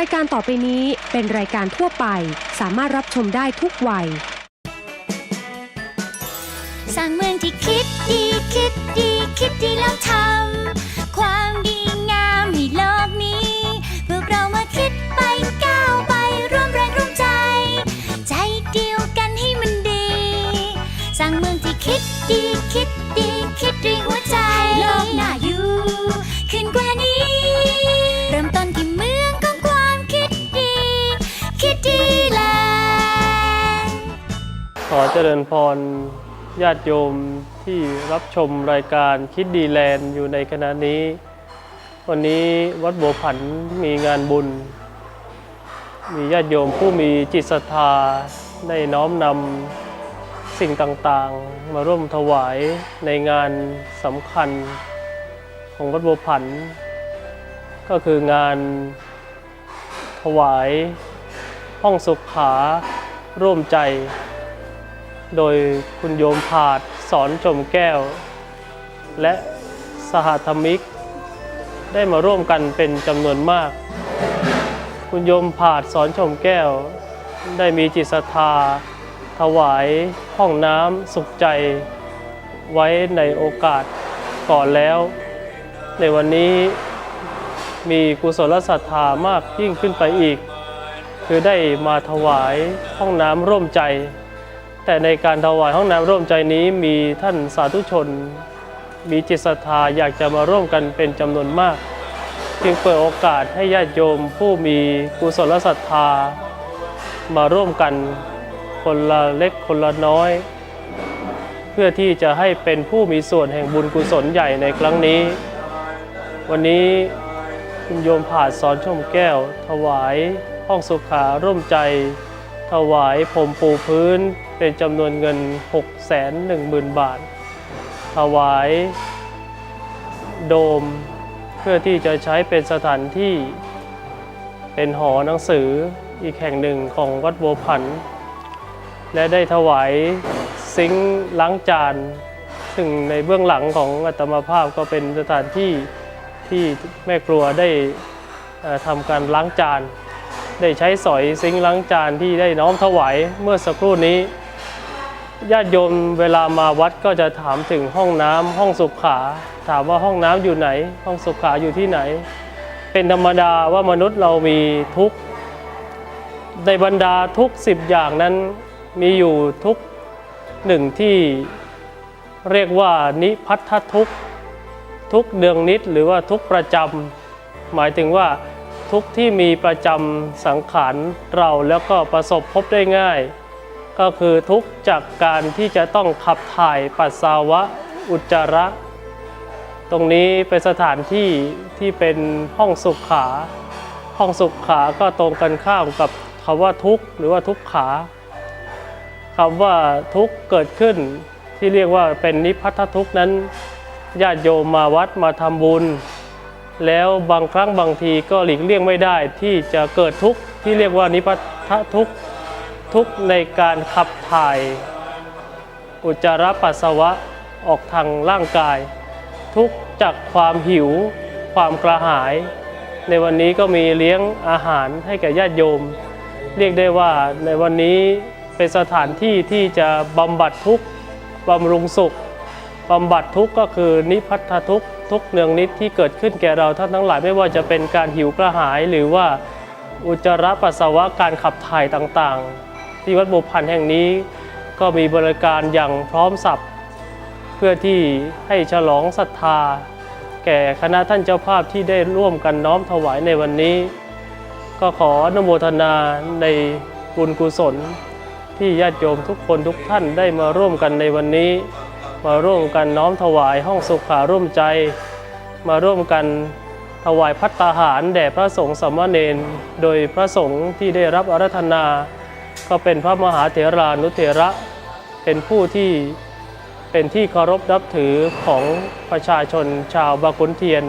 รายการต่อไปนี้เป็นรายการทั่วไป สามารถรับชมได้ทุกวัย สร้างเมืองที่คิดดีคิดดีคิดดีแล้วทำความดีงามให้โลกนี้พวกเรามาคิดไปก้าวไปร่วมแรงร่วมใจ ใจเดียวกันให้มันดี สร้างเมืองที่คิดดีคิดดีคิดด้วยหัวใจโลกน่าอยู่ขึ้นกว่า ขอเจริญพรญาติโยมที่รับชมรายการคิดดีแลนด์อยู่ในขณะนี้ วันนี้วัดบัวผันมีงานบุญ มีญาติโยมผู้มีจิตศรัทธาได้น้อมนำสิ่งต่างๆ มาร่วมถวายในงานสำคัญของวัดบัวผัน ก็คืองานถวายห้องสุขาร่วมใจ โดยคุณโยมผาดสอนชมแก้ว และสหธรรมิก ได้มาร่วมกันเป็นจำนวนมาก คุณโยมผาดสอนชมแก้ว ได้มีจิตศรัทธา ถวายห้องน้ำสุขใจ ไว้ในโอกาสก่อนแล้ว ในวันนี้มีกุศลศรัทธามากยิ่งขึ้นไปอีก คือได้มาถวายห้องน้ำร่วมใจ แต่ในการถวายห้องน้ำร่วมใจนี้มีท่านสาธุชน มีจิตศรัทธาอยากจะมาร่วมกันเป็นจำนวนมาก จึงเปิดโอกาสให้ญาติโยมผู้มีกุศลศรัทธา มาร่วมกันคนละเล็กคนละน้อย เพื่อที่จะให้เป็นผู้มีส่วนแห่งบุญกุศลใหญ่ในครั้งนี้ วันนี้คุณโยมผาดสอนชมแก้ว ถวายห้องสุขาร่วมใจ ถวายผมปูพื้นเป็นจำนวนเงิน 6 1 0 0 0 0 บาท ถวายโดมเพื่อที่จะใช้เป็นสถานที่เป็นหอหนังสืออีกแห่งหนึ่งของวัดบัวผัน และได้ถวายซิงค์ล้างจาน ซึ่งในเบื้องหลังของอัตมาภาพก็เป็นสถานที่ที่แม่ครัวได้ทำการล้างจาน ได้ใช้สอยซิงล้างจานที่ได้น้อมถวายเมื่อสักครู่นี้ญาติโยมเวลามาวัดก็จะถามถึงห้องน้ำห้องสุขา ถามว่าห้องน้ำอยู่ไหน ห้องสุขาอยู่ที่ไหน เป็นธรรมดาว่ามนุษย์เรามีทุกข์ในบรรดาทุกสิบอย่างนั้นมีอยู่ทุกหนึ่งที่เรียกว่านิพัทธทุกทุกเดืองนิดหรือว่าทุกประจำหมายถึงว่า ทุกที่มีประจำสังขารเราแล้วก็ประสบพบได้ง่าย ก็คือทุกจากการที่จะต้องขับถ่ายปัสสาวะอุจจาระ ตรงนี้เป็นสถานที่ที่เป็นห้องสุขขา ห้องสุขขาก็ตรงกันข้ามกับคำว่าทุกข์หรือว่าทุกขาคำว่าทุกข์เกิดขึ้นที่เรียกว่าเป็นนิพพัทธทุกข์นั้นญาติโยมมาวัดมาทำบุญ แล้วบางครั้งบางทีก็หลีกเลี่ยงไม่ได้ที่จะเกิดทุกข์ที่เรียกว่านิพพทธทุกข์ทุกข์ในการขับถ่าย อุจจาระปัสสาวะออกทางร่างกาย ทุกข์จากความหิว ความกระหาย ในวันนี้ก็มีเลี้ยงอาหารให้แก่ญาติโยม เรียกได้ว่าในวันนี้เป็นสถานที่ที่จะบำบัดทุกข์บำรุงสุข บำบัดทุกข์ก็คือนิพพัทธทุกข์ทุกเนืองนิดที่เกิดขึ้นแก่เราท่านทั้งหลายไม่ว่าจะเป็นการหิวกระหาย หรือว่าอุจจาระปัสสาวะการขับถ่ายต่างๆ ที่วัดบุพันธ์แห่งนี้ก็มีบริการอย่างพร้อมสับเพื่อที่ให้ฉลองศรัทธา แก่คณะท่านเจ้าภาพที่ได้ร่วมกันน้อมถวายในวันนี้ ก็ขออนุโมทนาในบุญกุศลที่ญาติโยมทุกคนทุกท่านได้มาร่วมกันในวันนี้ มาร่วมกันน้อมถวายห้องสุขาร่วมใจ มาร่วมกันถวายพัตตาหารแด่พระสงฆ์สามเณรโดยพระสงฆ์ที่ได้รับอารัธนา ก็เป็นพระมหาเถรานุเถระ เป็นผู้ที่เป็นที่เคารพนับถือของประชาชนชาวบางขุนเทียน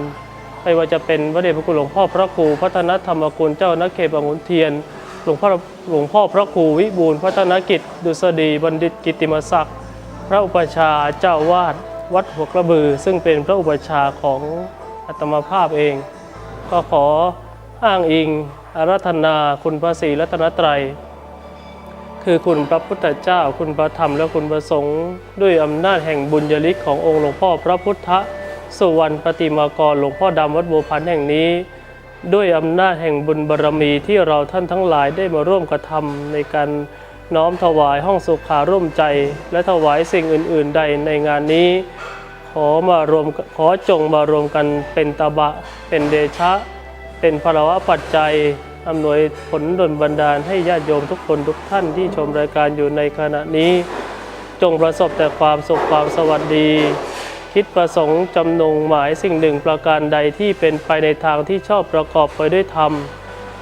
ไม่ว่าจะเป็นพระเดชพระคุณหลวงพ่อพระครูพัฒนธรรมกุลเจ้านักเขตบางขุนเทียน หลวงพ่อหลวงพ่อพระครูวิบูลพัฒนกิจ ดุษฎีบัณฑิตกิติมศักดิ์ ระอุปชาเจ้าวาดวัดหัวกระบือ ซึ่งเป็นพระอุปชาของอาตมาภาพเอง ก็ขออ้างอิงอารัธนาคุณพระศรีรัตนตรัย คือคุณพระพุทธเจ้าคุณพระธรรมและคุณพระสงฆ์ด้วยอำนาจแห่งบุญยฤทธิ์ขององค์หลวงพ่อพระพุทธสุวรรณปฏิมากรหลวงพ่อดำวัดบัวพันแห่งนี้ ด้วยอำนาจแห่งบุญบารรมีที่เราท่านทั้งหลายได้มาร่วมกระทำในการ น้อมถวายห้องสุขาร่วมใจ และถวายสิ่งอื่น ๆ ใดในงานนี้ ขอมารวมขอจงมารวมกันเป็นตบะ เป็นเดชะ เป็นพลวะปัจจัยอำนวยผลดลบันดาลให้ญาติโยมทุกคนทุกท่านที่ชมรายการอยู่ในขณะนี้ จงประสบแต่ความสุขความสวัสดี คิดประสงค์จำนงหมายสิ่งหนึ่งประการใดที่เป็นไปในทางที่ชอบประกอบไปด้วยธรรม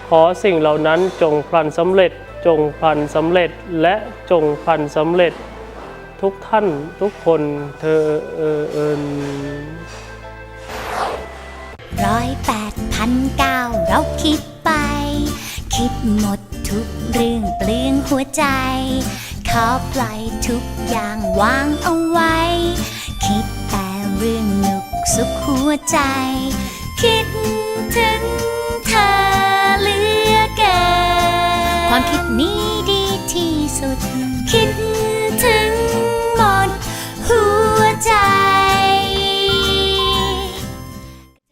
ขอสิ่งเหล่านั้นจงพลันสำเร็จ จงพันสำเร็จและจงพันสำเร็จ ทุกท่านทุกคนเธอเออเอิญร้อยแปดพันเก้าเราคิดไป คิดหมดทุกเรื่องเปลืองหัวใจ ขอปล่อยทุกอย่างวางเอาไว้ คิดแต่เรื่องหนุกสุขหัวใจ คิดถึง เห